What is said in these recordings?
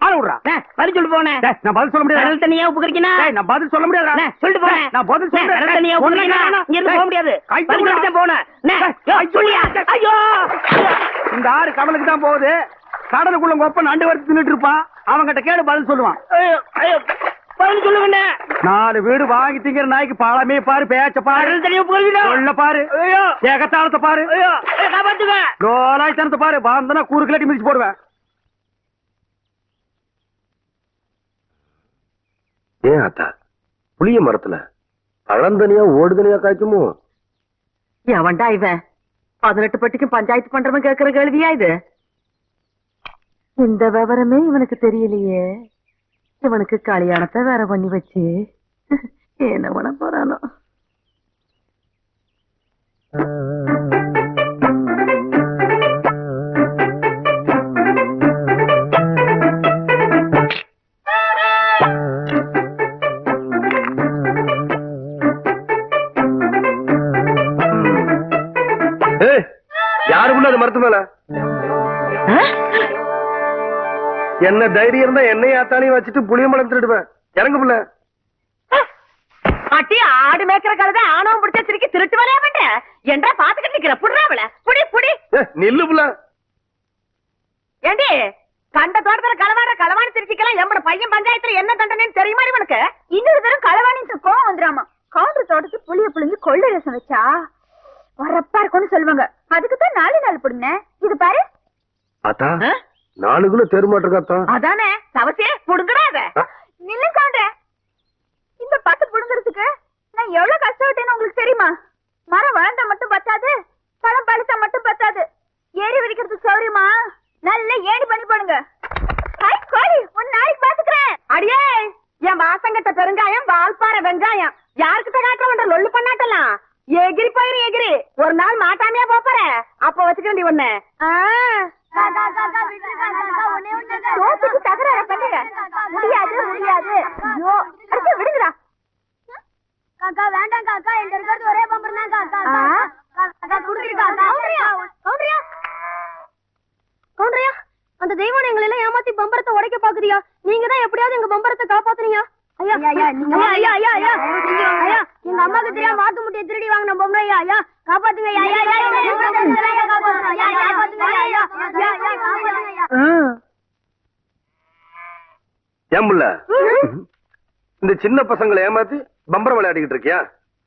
ஆள விடுறா. பதில் சொல்லிட்டு போனேன் நான் பதில் சொல்ல முடியாது. கடல் தண்ணியா உப்பு கறிக்கினா நான் பதில் சொல்ல முடியாது சொல்லிட்டு போறேன். நான் பதில் அண்ணே, கடல் தண்ணியா உப்பு கறிக்கினா இங்க இருந்து போக முடியாது. பதில் சொல்லிட்டு போனேன் சொல்லியா? ஐயோ! இந்த ஆறு கடலுக்கு தான் போகுது. கடலுக்குள்ள கொப்ப நண்டு வறுத்து தின்னுட்டு இருப்பான். அவன்கிட்ட கேடு பதில் சொல்லுவான். பதில் சொல்லுங்கண்ணே. நாலு வீடு வாங்கி திங்கிற நாய்க்கு பாலமே பாரு பேச்ச பாரு. சொல்ல பாரு. ஏகத்தாளத்தை பாரு. ஐயோ, காப்பாத்துங்க. லோலாய்த்தனத்தை பாரு. பாந்தனா கூறு கிளட்டி மிதிச்சு போடுவேன். ஏன் ஆத்தா புளிய மரத்துல பழந்தனியா ஓடுதனியா காய்க்குமோ? எவன்டா இவன் பதினெட்டு பட்டிக்கும் பஞ்சாயத்து பண்றவன் கேக்குற கேள்வியா இது? இந்த விவரமே இவனுக்கு தெரியலையே. இவனுக்கு கல்யாணத்தை வேற பண்ணி வச்சு. என்ன பண்ண போறானோ? மேல? என்ன தைரியம் இருந்தா என்னையும் ஆத்தாலையும் வச்சுட்டு புளிய திருடுவேன். இறங்கு புள்ள. அட்டி ஆடு மேய்க்கிற கழுதை ஆணவம் பிடிச்ச திருக்கி திருட்டு வரையா மாட்டேன் என்றா பாத்துக்கிட்டு நிக்கிற. புடுறா அவள. புடி புடி. நில்லு புள்ள. ஏண்டி கண்ட தோட்டத்துல களவாடுற களவாணி திருச்சிக்கலாம் எம்மட பையன் பஞ்சாயத்துல என்ன தண்டனைன்னு தெரியுமா இவனுக்கு இன்னொரு தரம் களவாணின்னு கோவம் வந்துடாமா? கவுண்டர் தோட்டத்து புளிய புளிஞ்சு கொள்ளை ரசம் வச்சா? வரப்பா இருக்கும்னு சொல்லுவாங்க. அதுக்கு தான் நாலு நாள் புடுங்க இது பாரு. ஆத்தா நாலு கிலோ தெருமாட்டிருக்காத்தா அதானே தவசே புடுங்கடா அத நில்லு கவுண்டர் இந்த பட்டு புடுங்கிறதுக்கு நான் எவ்வளவு கஷ்டப்பட்டேன்னு உங்களுக்கு தெரியுமா? மரம் வளர்ந்தா மட்டும் பத்தாது பழம் பழுத்தா மட்டும் பத்தாது. ஏறி விரிக்கிறது சௌரியமா? நல்ல ஏணி பண்ணி போடுங்க. ஹாய் கோழி ஒரு நாளைக்கு பாத்துக்கிறேன். அடியே என் வாசங்கட்ட பெருங்காயம் வால்பாறை வெங்காயம். யாருக்கிட்ட காட்டுறவன்ற லொல்லு பண்ணாட்டலாம். எகிரி போயிரு எகிரி. ஒரு நாள் மாட்டாமையா போப்பற அப்ப வச்சுக்கண்டி ஒண்ணு. சோத்துக்கு தகராறு பண்ணுங்க முடியாது முடியாது. ஐயோ விடுங்கடா. காக்கா வேண்டாம் காக்கா. எங்க இருக்கிறது ஒரே பம்பர் தான் காக்கா. காக்கா கவுண்டரியா கவுண்டரியா அந்த தெய்வம் எங்களை எல்லாம் ஏமாத்தி பம்பரத்தை உடைக்க பாக்குறியா நீங்க தான் எப்படியாவது எங்க பம்பரத்தை காப்பாத்துறீங்க ஐயா. ஐயா ஐயா ஐயா ஐயா ஐயா. எங்க அம்மாக்கு தெரியாம வாத்து முட்டையை திருடி வாங்கின பொம்மை ஐயா. ஐயா. காப்பாத்துங்க ஐயா ஐயா. ஐயா எங்க தெய்வத்தை தெரியாம காப்பாத்துங்க ஐயா. ஐயா காப்பாத்துங்க ஐயா. ஐயா ஐயா ஐயா காப்பாத்துங்க ஐயா. ஏன் புள்ள? இந்த சின்ன பசங்களை ஏமாத்தி பம்பரம் விளையாடிக்கிட்டு இருக்கியா?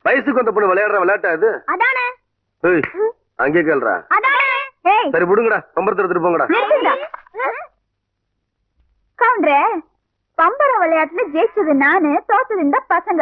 வயசுக்கு வந்த பொண்ணு விளையாடுற விளையாட்டா இது? அதானே. ஏய் அங்கே கேள்றா அதானே. ஏய். சரி விடுங்கடா. பம்பரத்தை எடுத்துட்டு போங்கடா. கவுண்டரே பம்பர விளையாட்டுல ஜெயிச்சது நானு தோத்தது இந்த பசங்க.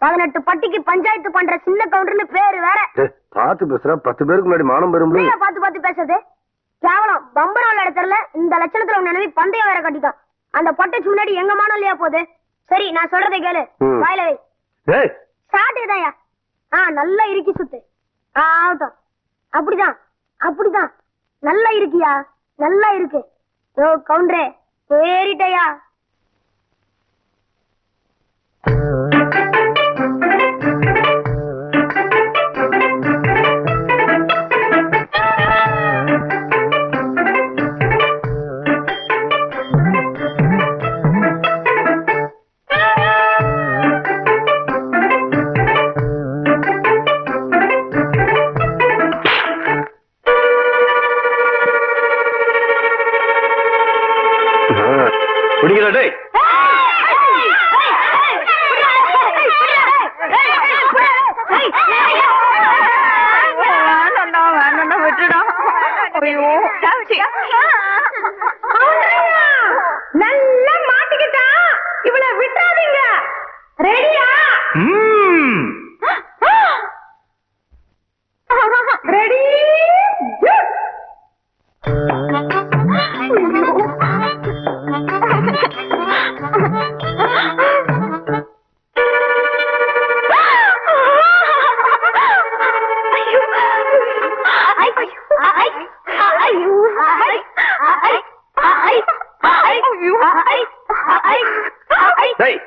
பதினெட்டு பட்டிக்கு பஞ்சாயத்து பண்ற சின்ன கவுண்டர்னு பேரு வேற. டேய், பார்த்து பேசுற பத்து பேருக்கு முன்னாடி மானம் பெறும் புரிய பார்த்து பார்த்து பேசுறது? கேவலம். பம்பரம் விளையாட தெரியல இந்த லட்சணத்துல உன் நினைவு பந்தயம் வேற கட்டிட்டான். அந்த பொட்டைச்சு முன்னாடி எங்க மானம் இல்லையா போகுது? சரி நான் சொல்றதை கேளு. வாயில வை. சாட்டுதாயா ஆ நல்லா இறுக்கி சுத்து. ஆகட்டும். அப்படிதான். அப்படிதான். நல்லா இருக்கியா? நல்லா இருக்கு. ஓ கவுண்டரே ஏறிட்டயா டேய் வேண்டாம்டா வேண்டாம்டா விட்டுடா ஐயோ நல்லா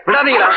விடாதீங்களா